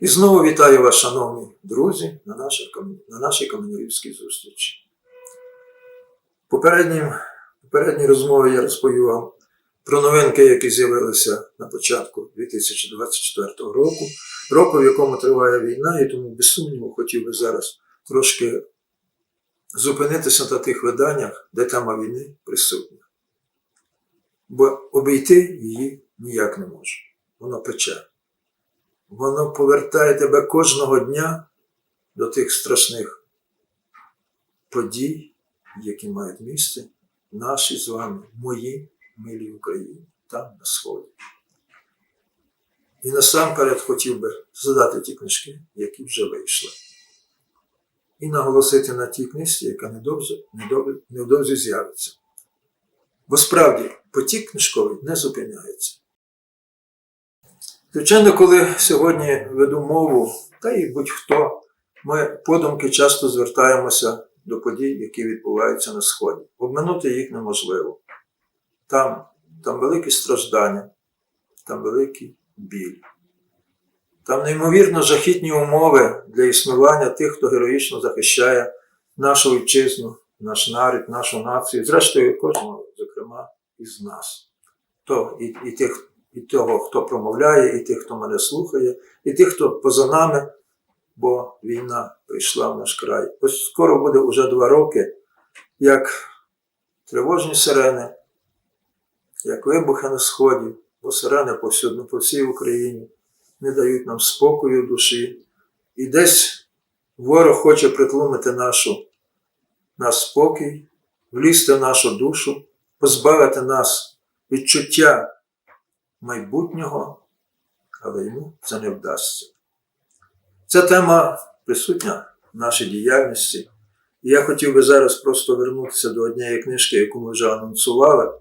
І знову вітаю вас, шановні друзі, на нашій, на нашій каменярівській зустрічі. Попереднім, попередній розмові я розповів вам про новинки, які з'явилися на початку 2024 року, року, в якому триває війна, і тому, без сумніву, хотів би зараз трошки зупинитися на тих виданнях, де тема війни присутня. Бо обійти її ніяк не можу. Воно пече. Воно повертає тебе кожного дня до тих страшних подій, які мають місце в нашій з вами, мої милій Україні, там на сході. І насамперед хотів би задати ті книжки, які вже вийшли. І наголосити на тій книжці, яка недовзі, недовзі, невдовзі з'явиться. Бо справді потік книжковий не зупиняється. Звичайно, коли сьогодні веду мову, та й будь-хто, ми подумки часто звертаємося до подій, які відбуваються на Сході. Обминути їх неможливо. Там, там великі страждання, там великий біль. Там неймовірно жахітні умови для існування тих, хто героїчно захищає нашу вітчизну, наш нарід, нашу націю, зрештою, кожного, зокрема, із нас. То і, і тих і того, хто промовляє, і тих, хто мене слухає, і тих, хто поза нами, бо війна прийшла в наш край. Ось скоро буде вже два роки, як тривожні сирени, як вибухи на сході, бо сирени повсюдно по всій Україні не дають нам спокою душі. І десь ворог хоче притлумити нашу, наш спокій, влізти в нашу душу, позбавити нас відчуття майбутнього, але йому це не вдасться. Ця тема присутня в нашій діяльності. І я хотів би зараз просто вернутися до однієї книжки, яку ми вже анонсували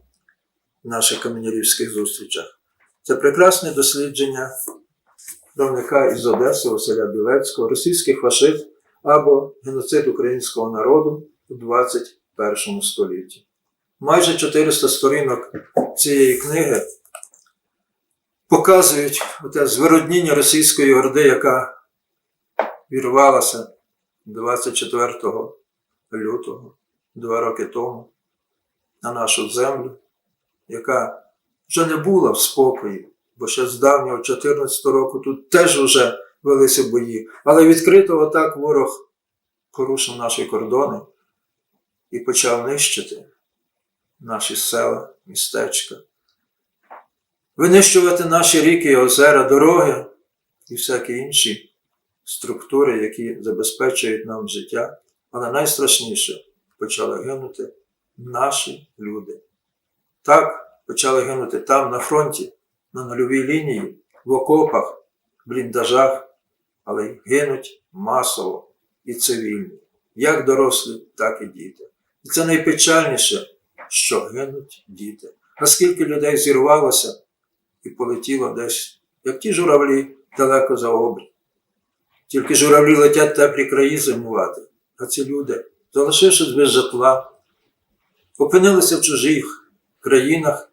в наших каменярівських зустрічах. Це прекрасне дослідження правника із Одеси Василя Білецького, російських фашист або геноцид українського народу у 21 столітті. Майже 400 сторінок цієї книги показують те звиродніння російської орди, яка вірвалася 24 лютого, два роки тому, на нашу землю, яка вже не була в спокої, бо ще з давнього 14 року тут теж вже велися бої. Але відкрито отак ворог порушив наші кордони і почав нищити наші села, містечка, винищувати наші ріки, озера, дороги і всякі інші структури, які забезпечують нам життя. Але найстрашніше почали гинути наші люди. Так почали гинути там, на фронті, на нульовій лінії, в окопах, бліндажах, але гинуть масово і цивільні, як дорослі, так і діти. І це найпечальніше, що гинуть діти. Наскільки людей зірвалося і полетіло десь, як ті журавлі далеко за обрій. Тільки журавлі летять теплі краї зимувати, а ці люди, залишившись без житла, опинилися в чужих країнах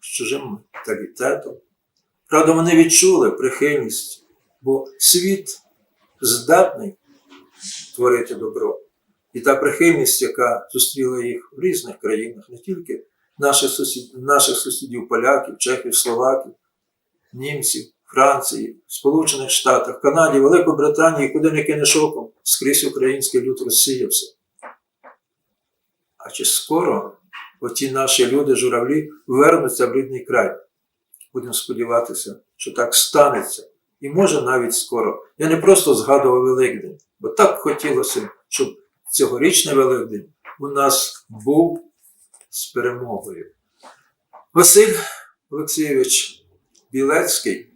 з чужим менталітетом. Правда, вони відчули прихильність, бо світ здатний творити добро. І та прихильність, яка зустріла їх в різних країнах, не тільки наших сусідів, наших сусідів поляків, чехів, словаків, німців, Франції, Сполучених Штатах, Канаді, Великобританії, куди не кинеш оком, скрізь український люд розсіявся. А чи скоро оті наші люди, журавлі, вернуться в рідний край? Будемо сподіватися, що так станеться. І може навіть скоро. Я не просто згадував Великдень, бо так хотілося, щоб цьогорічний Великдень у нас був з перемогою. Василь Олексійович Білецький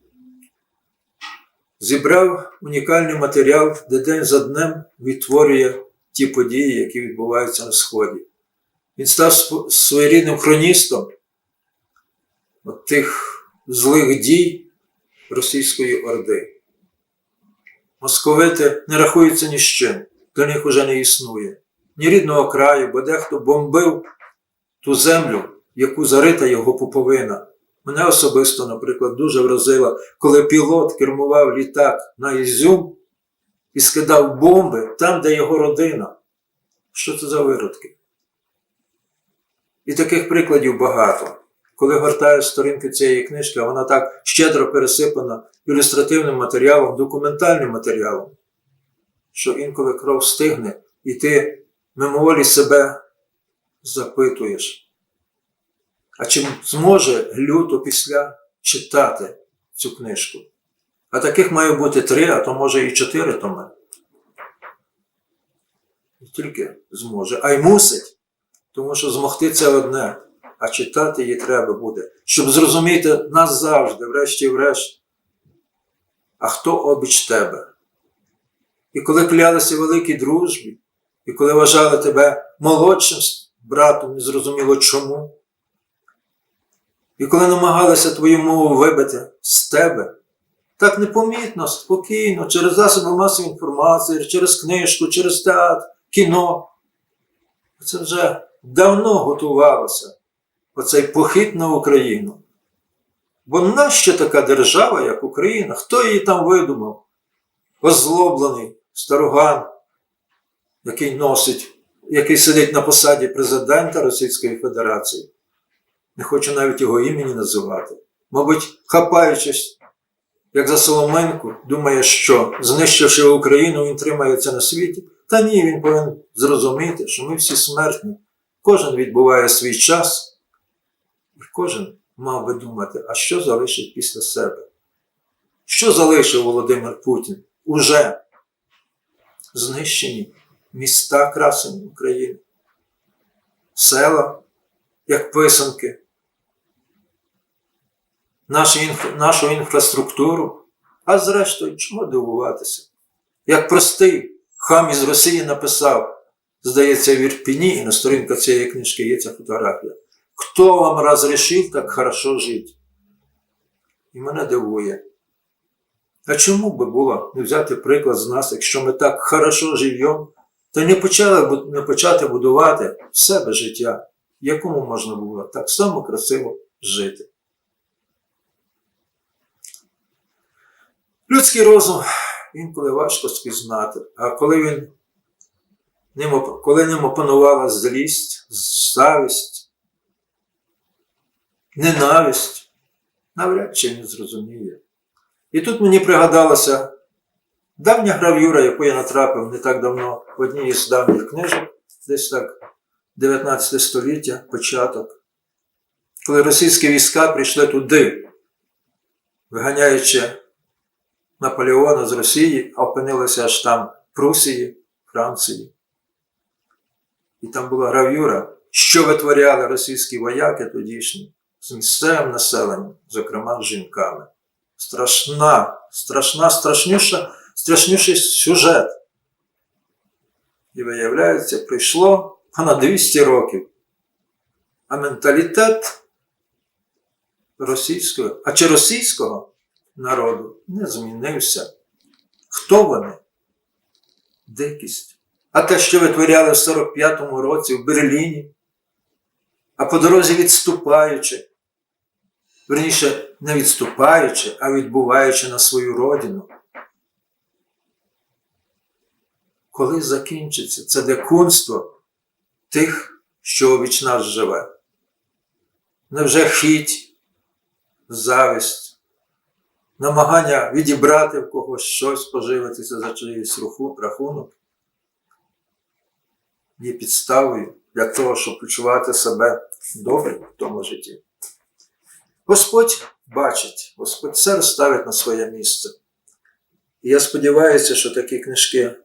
зібрав унікальний матеріал, де день за днем відтворює ті події, які відбуваються на Сході. Він став своєрідним хроністом от тих злих дій Російської Орди. Московити не рахуються ні з чим, для них уже не існує. Ні рідного краю, бо дехто бомбив ту землю, яку зарита його пуповина. Мене особисто, наприклад, дуже вразило, коли пілот кермував літак на Ізюм і скидав бомби там, де його родина. Що це за виродки? І таких прикладів багато. Коли гортаєш сторінки цієї книжки, вона так щедро пересипана ілюстративним матеріалом, документальним матеріалом, що інколи кров стигне, і ти мимоволі себе запитуєш. А чи зможе люто після читати цю книжку? А таких має бути три, а то може і чотири томи. Не тільки зможе, а й мусить. Тому що змогти це одне, а читати її треба буде, щоб зрозуміти нас завжди, врешті-врешт. А хто обіч тебе? І коли клялися великій дружбі, і коли вважали тебе молодшим братом, незрозуміло чому, і коли намагалися твою мову вибити з тебе, так непомітно, спокійно, через засоби масової інформації, через книжку, через театр, кіно. Це вже давно готувалося оцей похід на Україну. Бо нащо така держава, як Україна? Хто її там видумав? Озлоблений староган, який носить, який сидить на посаді президента Російської Федерації. Не хочу навіть його імені називати. Мабуть, хапаючись, як за Соломенку, думає, що, знищивши Україну, він тримається на світі. Та ні, він повинен зрозуміти, що ми всі смертні. Кожен відбуває свій час, і кожен мав би думати, а що залишить після себе? Що залишив Володимир Путін? Уже знищені міста красені України, села, як писанки, нашу інфраструктуру, а зрештою, чому дивуватися? Як простий хам із Росії написав, здається, в Ірпіні, і на сторінках цієї книжки є ця фотографія. Хто вам розрішив так хорошо жити? І мене дивує. А чому би було не взяти приклад з нас, якщо ми так хорошо живемо, то не почали не почати будувати в себе життя, якому можна було так само красиво жити? Людський розум інколи важко спізнати, а коли він ним, коли ним опанувала злість, завість, ненависть, навряд чи не зрозуміє. І тут мені пригадалася давня гравюра, яку я натрапив не так давно в одній із давніх книжок, десь так 19 століття, початок, коли російські війська прийшли туди, виганяючи Наполеона з Росії, а опинилися аж там Прусії, Франції. І там була гравюра, що витворяли російські вояки тодішні з місцевим населенням, зокрема з жінками. Страшна, страшна, страшніша, страшніший сюжет. І виявляється, прийшло понад 200 років. А менталітет російського, а чи російського народу не змінився. Хто вони? Дикість. А те, що витворяли в 45-му році в Берліні, а по дорозі відступаючи, верніше, не відступаючи, а відбуваючи на свою родину. Коли закінчиться це дикунство тих, що обіч нас живе? Невже хіть, завість, намагання відібрати в когось щось, поживитися за чиїсь рахунок є підставою для того, щоб почувати себе добре в тому житті. Господь бачить, Господь все розставить на своє місце. І я сподіваюся, що такі книжки,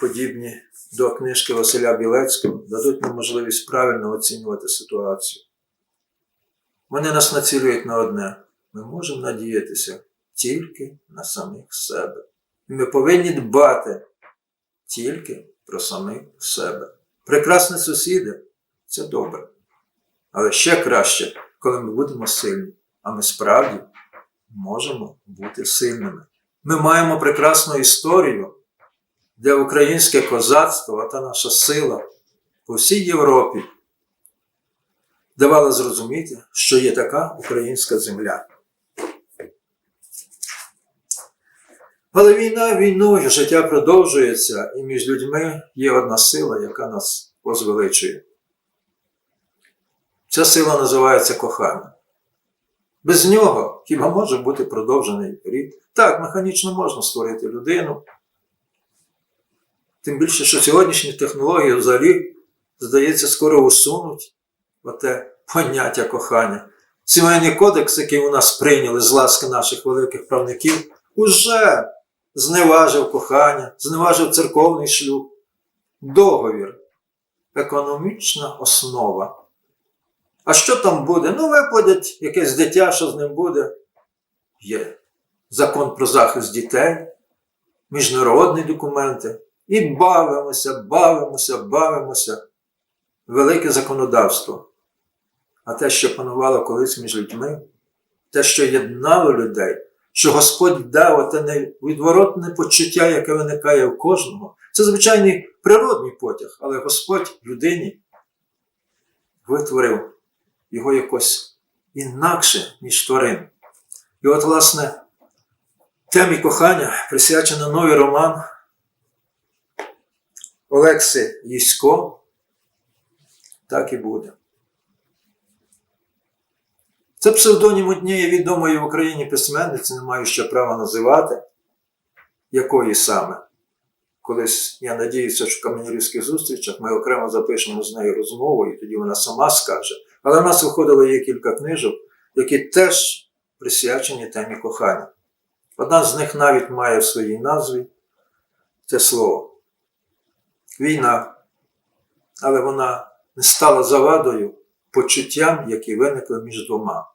подібні до книжки Василя Білецького, дадуть нам можливість правильно оцінювати ситуацію. Вони нас націлюють на одне. Ми можемо надіятися тільки на самих себе. І ми повинні дбати тільки про самих себе. Прекрасні сусіди це добре. Але ще краще, коли ми будемо сильні. А ми справді можемо бути сильними. Ми маємо прекрасну історію, де українське козацтво та наша сила по всій Європі давала зрозуміти, що є така українська земля. Але війна війною, життя продовжується, і між людьми є одна сила, яка нас возвеличує. Ця сила називається кохання. Без нього хіба може бути продовжений рід? Так, механічно можна створити людину. Тим більше, що сьогоднішні технології взагалі, здається, скоро усунуть оте поняття кохання. Сімейний кодекс, який у нас прийняли з ласки наших великих правників, уже зневажив кохання, зневажив церковний шлюб, договір, економічна основа. А що там буде? Ну, виплатять якесь дитя, що з ним буде. Є закон про захист дітей, міжнародні документи. І бавимося, бавимося, бавимося. Велике законодавство. А те, що панувало колись між людьми, те, що єднало людей, що Господь дав оте невідворотне почуття, яке виникає в кожного. Це звичайний природний потяг, але Господь людині витворив його якось інакше, ніж тварин. І от, власне, темі кохання присвячено новий роман Олекси Єсько. Так і буде. Це псевдонім однієї відомої в Україні письменниці, не маю ще права називати, якої саме. Колись я надіюся, що в каменярівських зустрічах ми окремо запишемо з нею розмову, і тоді вона сама скаже. Але в нас виходило є кілька книжок, які теж присвячені темі кохання. Одна з них навіть має в своїй назві це слово. Війна. Але вона не стала завадою почуттям, які виникли між двома.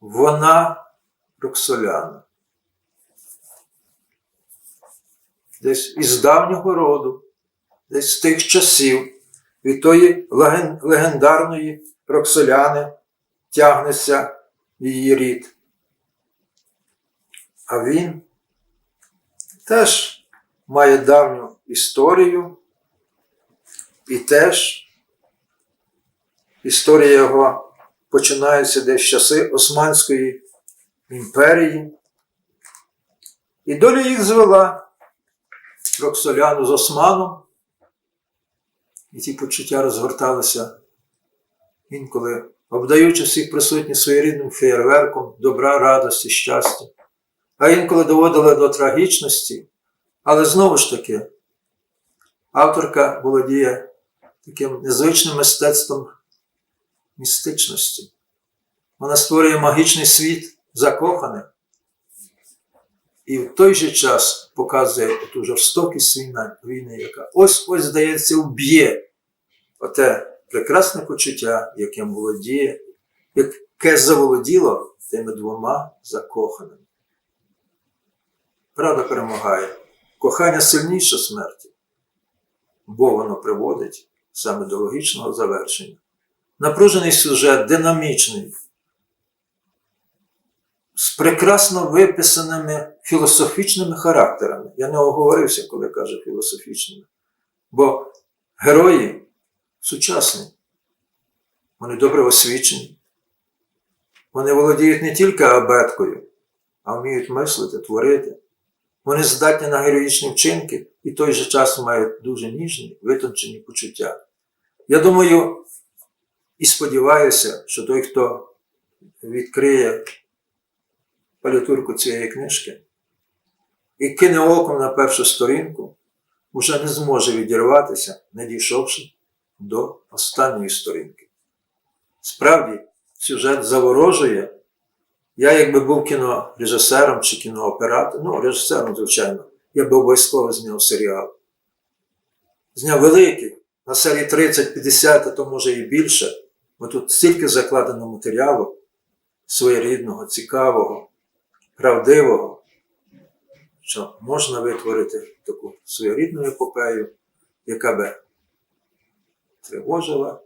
Вона Роксоляна. Десь із давнього роду, десь з тих часів, від тої легендарної Роксоляни тягнеться її рід. А він теж має давню історію, і теж історія його починається десь з часи Османської імперії. І доля їх звела Роксоляну з Османом, і ті почуття розгорталися інколи, обдаючи всіх присутніх своєрідним феєрверком добра, радості, щастя, а інколи доводили до трагічності. Але знову ж таки, авторка володіє таким незвичним мистецтвом містичності. Вона створює магічний світ закоханих. І в той же час показує ту жорстокість війни, яка ось ось, здається, вб'є оте прекрасне почуття, яким володіє, яке заволоділо тими двома закоханими. Правда перемагає. Кохання сильніше смерті, бо воно приводить саме до логічного завершення. Напружений сюжет, динамічний, з прекрасно виписаними філософічними характерами. Я не оговорився, коли кажу філософічними. Бо герої сучасні, вони добре освічені. Вони володіють не тільки абеткою, а вміють мислити, творити. Вони здатні на героїчні вчинки і в той же час мають дуже ніжні, витончені почуття. Я думаю і сподіваюся, що той, хто відкриє палітурку цієї книжки і кине оком на першу сторінку, уже не зможе відірватися, не дійшовши до останньої сторінки. Справді, сюжет заворожує. Я, якби був кінорежисером чи кінооператором, ну, режисером, звичайно, я би обов'язково зняв серіал. Зняв великий, на серії 30-50, а то може і більше, бо тут стільки закладено матеріалу своєрідного, цікавого, правдивого, що можна витворити таку своєрідну епопею, яка би тривожила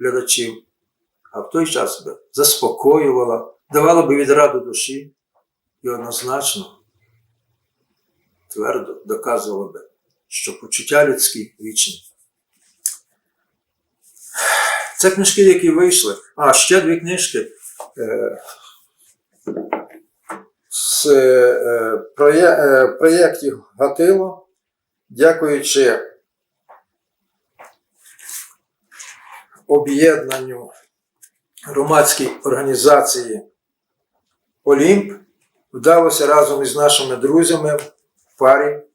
глядачів, а в той час би заспокоювала, давала би відраду душі і однозначно твердо доказувала би, що почуття людські вічні. Це книжки, які вийшли. А ще дві книжки. Е, з е, проє- е, проєктів Гатило, дякуючи об'єднанню громадській організації Олімп, вдалося разом із нашими друзями в парі е,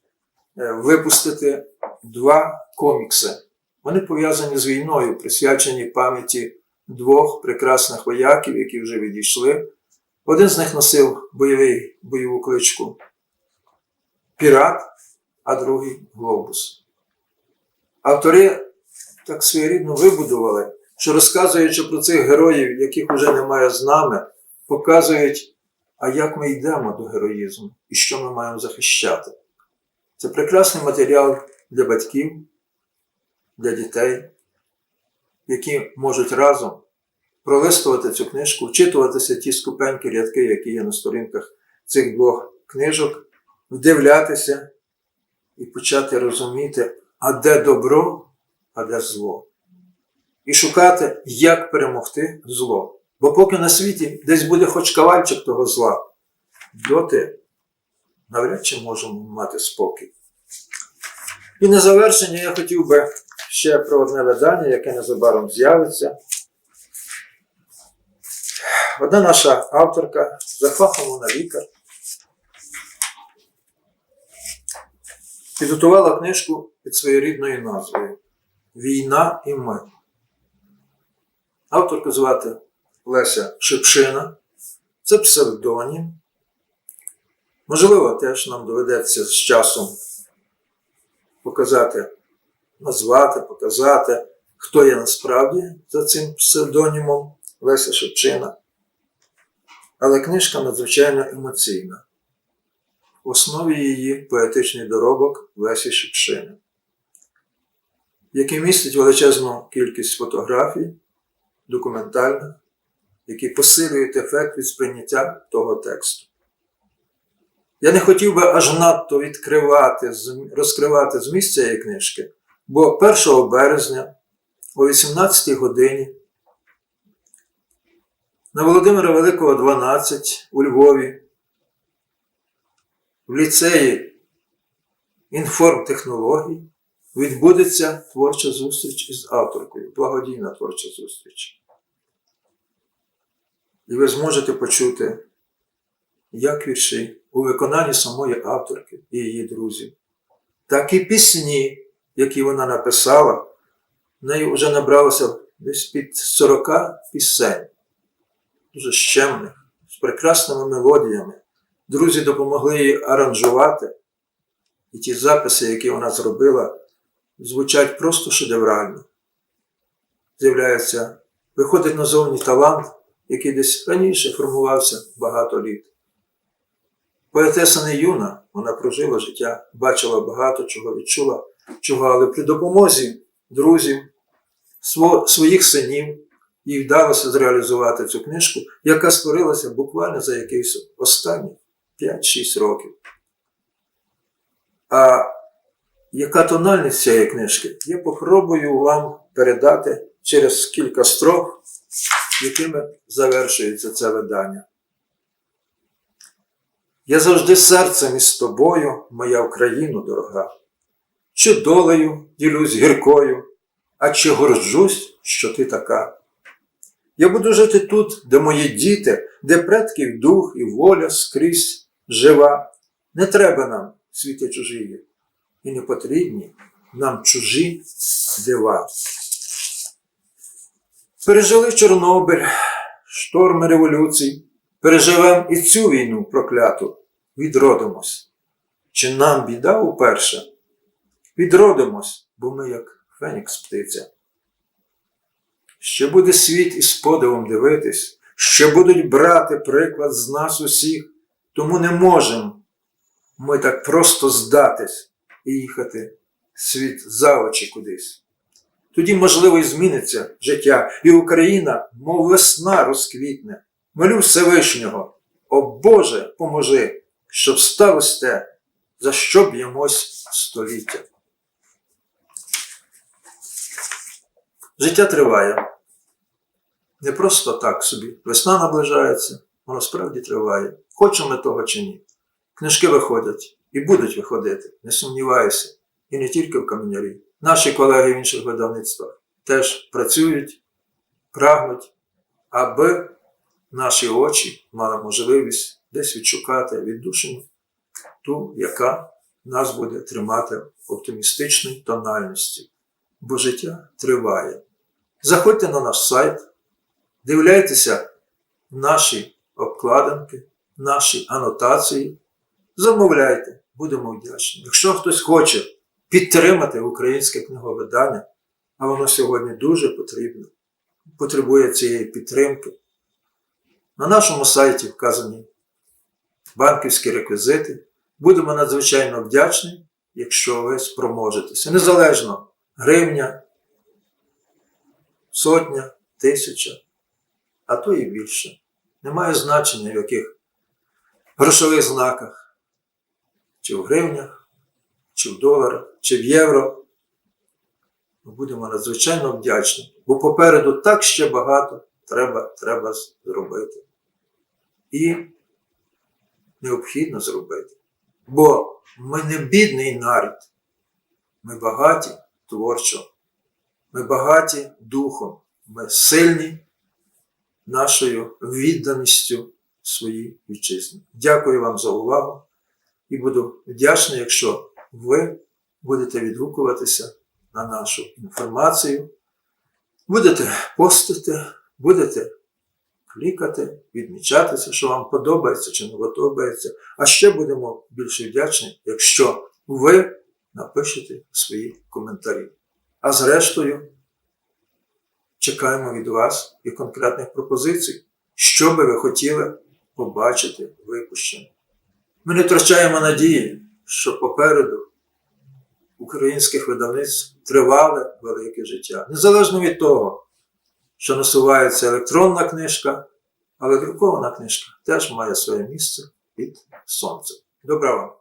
випустити два комікси. Вони пов'язані з війною, присвячені пам'яті двох прекрасних вояків, які вже відійшли. Один з них носив бойовий, бойову кличку Пірат, а другий глобус. Автори так своєрідно вибудували, що розказуючи про цих героїв, яких вже немає з нами, показують, а як ми йдемо до героїзму і що ми маємо захищати. Це прекрасний матеріал для батьків, для дітей, які можуть разом пролистувати цю книжку, вчитуватися ті скупенькі рядки, які є на сторінках цих двох книжок, вдивлятися і почати розуміти, а де добро, а де зло. І шукати, як перемогти зло. Бо поки на світі десь буде хоч кавальчик того зла, доти навряд чи можемо мати спокій. І на завершення я хотів би ще про одне видання, яке незабаром з'явиться. Одна наша авторка, за фахом лікар, підготувала книжку під своєрідною назвою Війна і ми. Авторку звати Леся Шипшина. Це псевдонім. Можливо, теж нам доведеться з часом показати, назвати, показати, хто є насправді за цим псевдонімом Леся Шипшина. Але книжка надзвичайно емоційна. В основі її поетичний доробок Лесі Шипшини, який містить величезну кількість фотографій, документальних, які посилюють ефект від сприйняття того тексту. Я не хотів би аж надто відкривати, розкривати зміст цієї книжки, бо 1 березня о 18 годині на Володимира Великого 12 у Львові в ліцеї інформтехнологій відбудеться творча зустріч із авторкою, благодійна творча зустріч. І ви зможете почути, як вірші у виконанні самої авторки і її друзів, так і пісні, які вона написала, в неї вже набралося десь під 40 пісень, дуже щемних, з прекрасними мелодіями. Друзі допомогли їй аранжувати, і ті записи, які вона зробила, звучать просто шедеврально. З'являється, виходить назовні талант, який десь раніше формувався багато літ. Поетеса не юна, вона прожила життя, бачила багато чого, відчула чого, але при допомозі друзів, своїх синів, їй вдалося зреалізувати цю книжку, яка створилася буквально за якісь останні 5-6 років. А яка тональність цієї книжки? Я попробую вам передати через кілька строф, якими завершується це видання. Я завжди серцем із тобою, моя Україно дорога, чи долею ділюсь гіркою, а чи горджусь, що ти така. Я буду жити тут, де мої діти, де предків дух і воля скрізь жива. Не треба нам світи чужії, і не потрібні нам чужі дива. Пережили Чорнобиль, шторми революцій, переживем і цю війну прокляту, відродимось. Чи нам біда уперше? Відродимось, бо ми як фенікс птиця. Ще буде світ із подивом дивитись, ще будуть брати приклад з нас усіх, тому не можемо ми так просто здатись і їхати світ за очі кудись. Тоді, можливо, і зміниться життя, і Україна, мов весна розквітне. Молю Всевишнього, о Боже, поможи, щоб сталося те, за що б'ємось століття. Життя триває. не просто так собі. Весна наближається, воно справді триває. Хочемо того чи ні. Книжки виходять і будуть виходити, не сумніваюся. І не тільки в каменярі. Наші колеги в інших видавництвах теж працюють, прагнуть, аби наші очі мали можливість десь відшукати віддушину, ту, яка нас буде тримати в оптимістичній тональності. Бо життя триває. Заходьте на наш сайт, дивляйтеся наші обкладинки, наші анотації, замовляйте, будемо вдячні. Якщо хтось хоче підтримати українське книговидання, а воно сьогодні дуже потрібно, потребує цієї підтримки. На нашому сайті вказані банківські реквізити. Будемо надзвичайно вдячні, якщо ви спроможетеся. Незалежно гривня, сотня, тисяча, а то і більше. Немає значення в яких грошових знаках, чи в гривнях, чи в доларах, чи в євро. Ми будемо надзвичайно вдячні, бо попереду так ще багато треба, треба зробити. І необхідно зробити. Бо ми не бідний народ, ми багаті творчо, ми багаті духом, ми сильні нашою відданістю своїй вітчизні. Дякую вам за увагу і буду вдячний, якщо ви будете відгукуватися на нашу інформацію, будете постити, будете клікати, відмічатися, що вам подобається чи не подобається. А ще будемо більше вдячні, якщо ви напишете свої коментарі. А зрештою, чекаємо від вас і конкретних пропозицій, що би ви хотіли побачити випущено. Ми не втрачаємо надії, що попереду українських видавництв тривале велике життя. Незалежно від того, що насувається електронна книжка, але друкована книжка теж має своє місце під сонцем. Добра вам!